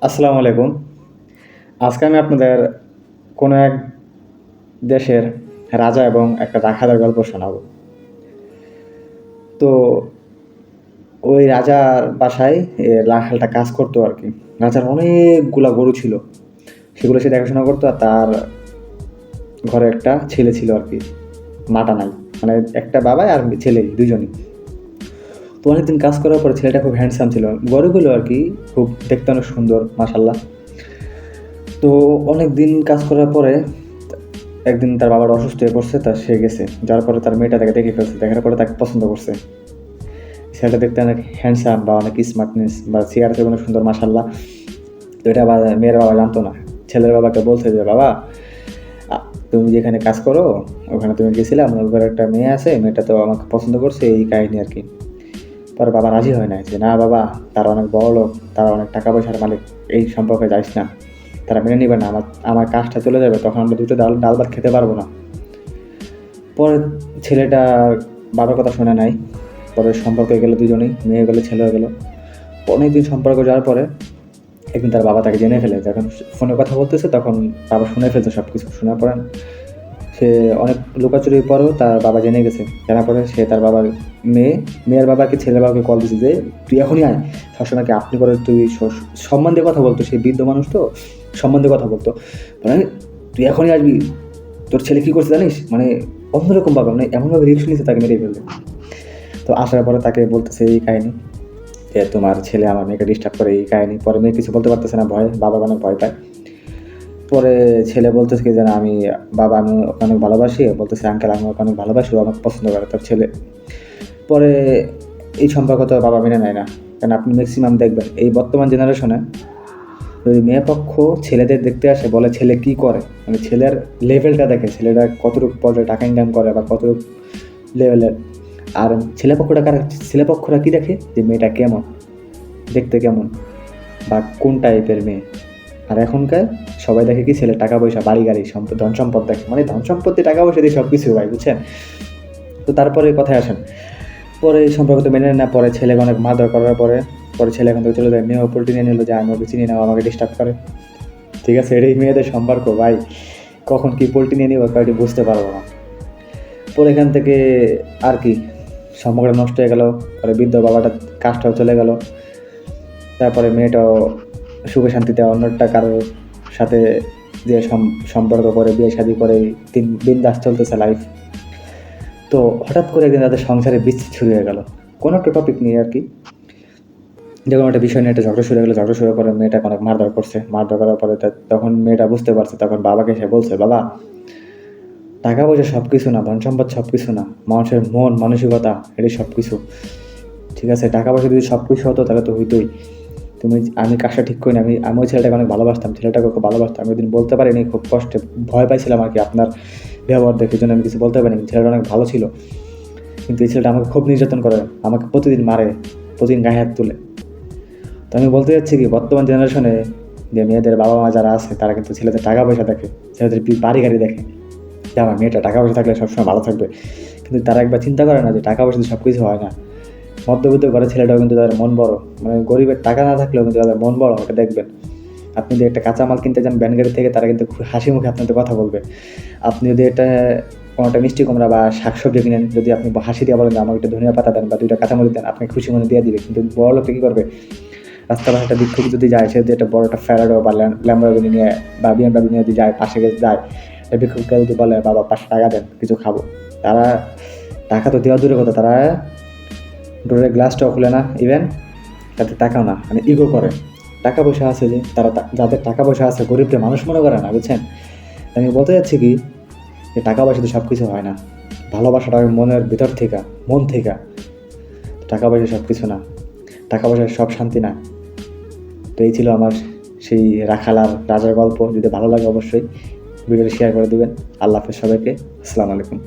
আসসালামু আলাইকুম। আজকে আমি আপনাদের কোনো এক দেশের রাজা এবং একটা রাখালের গল্প শোনাবো। তো ওই রাজার বাসায় এ রাখালটা কাজ করতো আর কি। রাজার অনেকগুলা গরু ছিল। সেগুলো সে দেখাশোনা করতো আর তার ঘরে একটা ছেলে ছিল আর কি। মাটা নাই। মানে একটা বাবা আর ছেলে, দুজনই। তো অনেকদিন কাজ করার পর ছেলেটা খুব হ্যান্ডসাম ছিল। গরুগুলো আর কি খুব দেখতে অনেক সুন্দর মাসাল্লাহ তো অনেক দিন কাজ করার পরে একদিন তার বাবার অসুস্থ হয়ে পড়ছে, তা সে গেছে। যার পরে তার মেয়েটা তাকে দেখে ফেলছে, দেখার পরে তাকে পছন্দ করছে। ছেলেটা দেখতে অনেক হ্যান্ডসাম বা অনেক স্মার্টনেস বা চেয়ার থেকে অনেক সুন্দর মাসাল্লাহ তো এটা মেয়ের বাবা জানতো না। ছেলের বাবাকে বলছে যে, বাবা তুমি যেখানে কাজ করো, ওখানে তুমি গেছিলে আমার একটা মেয়ে আছে, মেয়েটা তো আমাকে পছন্দ করছে, এই কাহিনী আর কি। পরে বাবা রাজি হয় না যে, না বাবা, তারা অনেক বড় লোক, তারা অনেক টাকা পয়সার মালিক, এই সম্পর্কে যাইস না। তারা মেনে নিবে না, আমার আমার কাজটা চলে যাবে, তখন আমরা দুটো ডাল ডাল ভাত খেতে পারব না। পরে ছেলেটা বাবার কথা শোনে নাই। পরে সম্পর্ক হয়ে গেলো দুজনেই, মেয়ে গেলো, ছেলে হয়ে গেলো। অনেকদিন সম্পর্ক যাওয়ার পরে একদিন তার বাবা তাকে জেনে ফেলে, যখন ফোনে কথা বলতেছে, তখন বাবা শুনে ফেলছে সব কিছু শোনার পরে সে অনেক লুকাচুরির পরেও তার বাবা জেনে গেছে। জানার পরে সে তার বাবার মেয়ে, মেয়ের বাবাকে, ছেলের বাবাকে কল দিয়েছে যে, তুই এখনই আয়। সবসময় কি আপনি করে তুই স- সম্মান দিয়ে কথা বলতো? সেই বৃদ্ধ মানুষ তো সম্মান দিয়ে কথা বলতো। মানে তুই এখনই আসবি? তোর ছেলে কী করছে জানিস? মানে অন্যরকম ভাবে মানে এমনভাবে রিক্স নিয়েছে তাকে মেরে ফেলবে তো আসার পরে তাকে বলতেছে এই কাহিনি যে, তোমার ছেলে আমার মেয়েকে ডিস্টার্ব করে এই কাহিনী। পরে মেয়ে কিছু বলতে পারতেছে না, ভয়, বাবা অনেক ভয় পায়। পরে ছেলে বলতেছে কি যেন আমি বাবা, আমি ওকে অনেক ভালোবাসি। বলতেছে, আঙ্কেল, আমি ওকে অনেক ভালোবাসি, ও আমাকে পছন্দ করে তার ছেলে। পরে এই সম্পর্ক তো বাবা মেনে নেয় না। কারণ আপনি ম্যাক্সিমাম দেখবেন, এই বর্তমান জেনারেশনে যদি মেয়ে পক্ষ ছেলেদের দেখতে আসে, বলে ছেলে কি করে? মানে ছেলের লেভেলটা দেখে ছেলেটা কতটুকু পর্যায়ে টাকা ইনকাম করে বা কতটুকু লেভেলের আর ছেলে পক্ষটা কারা, ছেলে পক্ষরা কি দেখে? যে মেয়েটা কেমন, দেখতে কেমন, বা কোন টাইপের মেয়ে? আর এখনকার সবাই দেখে কি ছেলে টাকা পয়সা, বাড়ি, গাড়ি সম্পদ ধন সম্পদ দেখে। মানে ধন সম্পত্তি, টাকা পয়সা দিয়ে সব কিছু হয়, বুঝছেন? তো তারপরে কথায় আসেন। পরে সম্পর্ক তো মেনে না, পরে ছেলেকে অনেক মারধর করার পরে পরে ছেলে এখান থেকে চলে যায়, মেয়েও পোল্ট্রি নিয়ে নিল, যে আমি ওকে চিনি না আমাকে ডিস্টার্ব করে। ঠিক আছে, এটাই মেয়েদের সম্পর্ক, ভাই। কখন কি পোল্ট্রি নিয়ে নিব কয়েকটি বুঝতে পারব না। পরে এখান থেকে আর কি সম্পর্কটা নষ্ট হয়ে গেল, পরে বৃদ্ধ বাবাটা কাজটাও চলে গেল। তারপরে মেয়েটাও সুখে শান্তিতে অন্যটা কারোর সাথে যে সম- সম্পর্ক করে, বিয়ে শাদি করে তিন বিন্দাস চলতেছে লাইফ তো হঠাৎ করে একদিন তাদের সংসারে বিচ্ছেদ শুরু হয়ে গেল। কোনো একটা টপিক নিয়ে আর কি। যে কোনো একটা বিষয় নিয়ে একটা ঝগড়া শুরু হয়ে গেলো, ঝগড়া শুরু করে মেয়েটাকে অনেক মারধর করছে। মারধর করার পরে তখন মেয়েটা বুঝতে পারছে, তখন বাবাকে সে বলছে, বাবা, টাকা পয়সা সব কিছু না, ধন সম্পদ সব কিছু না। মানুষের মন, মানসিকতা, এটাই সব কিছু ঠিক আছে, টাকা পয়সা যদি সব কিছু হতো, তাহলে তো হইতোই। তুমি, আমি কাজটা ঠিক করি না আমি আমি ওই ছেলেটাকে অনেক ভালোবাসতাম, ছেলেটাকে খুব ভালোবাসতাম, আমি ওদিন বলতে পারিনি, খুব কষ্টে ভয় পাইছিলাম আর কি আপনার ব্যবহার দেখে জন্য আমি কিছু বলতে পারিনি, ছেলেটা অনেক ভালো ছিল। কিন্তু এই ছেলেটা আমাকে খুব নির্যাতন করে, আমাকে প্রতিদিন মারে, প্রতিদিন গায়ে হাত তুলে। তো আমি বলতে চাচ্ছি কি, বর্তমান জেনারেশনে যে মেয়েদের বাবা মা যারা আছে, তারা কিন্তু ছেলেদের টাকা পয়সা দেখে, ছেলেদের বাড়ি গাড়ি দেখে, যে আমার মেয়েটা টাকা পয়সা থাকলে সবসময় ভালো থাকবে। কিন্তু তারা একবার চিন্তা করে না যে টাকা পয়সা সব কিছু হয় না। মধ্যবিত্ত ঘরের ছেলেটাও কিন্তু তাদের মন বড়। মানে গরিবের টাকা না থাকলেও কিন্তু তাদের মন বড় এটা দেখবেন। আপনি যদি একটা কাঁচামাল কিনতে যান ব্যানগাড়ি থেকে, তারা কিন্তু খুব হাসি মুখে আপনাদের কথা বলবে। আপনি যদি এটা কোনো একটা মিষ্টি কুমড়া বা শাকসবজি কিনেন, যদি আপনি হাসি দিয়ে বলেন আমাকে একটা ধনিয়া পাতা দেন বা দুইটা কাঁচামরিচ দেন আপনি খুশি মনে দিয়ে দিবে। কিন্তু বড় লোকটা কী করবে? রাস্তা পাশে একটা বিক্ষোভ যদি যায়, সে যদি একটা বড় একটা ফেরাডো বা ল্যাম্বরগিনি নিয়ে বা বিএমডাব্লিউ নিয়ে যদি যায়, পাশে গিয়ে যায় একটা বিক্ষোভকে যদি বলে, বাবা, পাঁচশো টাকা দেন, কিছু খাব। তারা টাকা তো দেওয়া দূরের কথা, তারা ডোরের গ্লাসটাও খুলে না ইভেন তাতে টাকাও না মানে ইগো করে। টাকা পয়সা আছে যে, তারা যাদের টাকা পয়সা আছে গরিবদের মানুষ মনে করে না, বুঝছেন? আমি বলতে যাচ্ছি কি, যে টাকা পয়সা তো সব কিছু হয় না। ভালোবাসাটা মনের ভিতর থেকে, মন থেকে। টাকা পয়সা সব কিছু না। টাকা পয়সা সব শান্তি না। তো এই ছিল আমার সেই রাখালার রাজার গল্প। যদি ভালো লাগে অবশ্যই, ভিডিওটি শেয়ার করে দিবেন। আল্লাহ হাফেজ সবাইকে। আসসালামু আলাইকুম।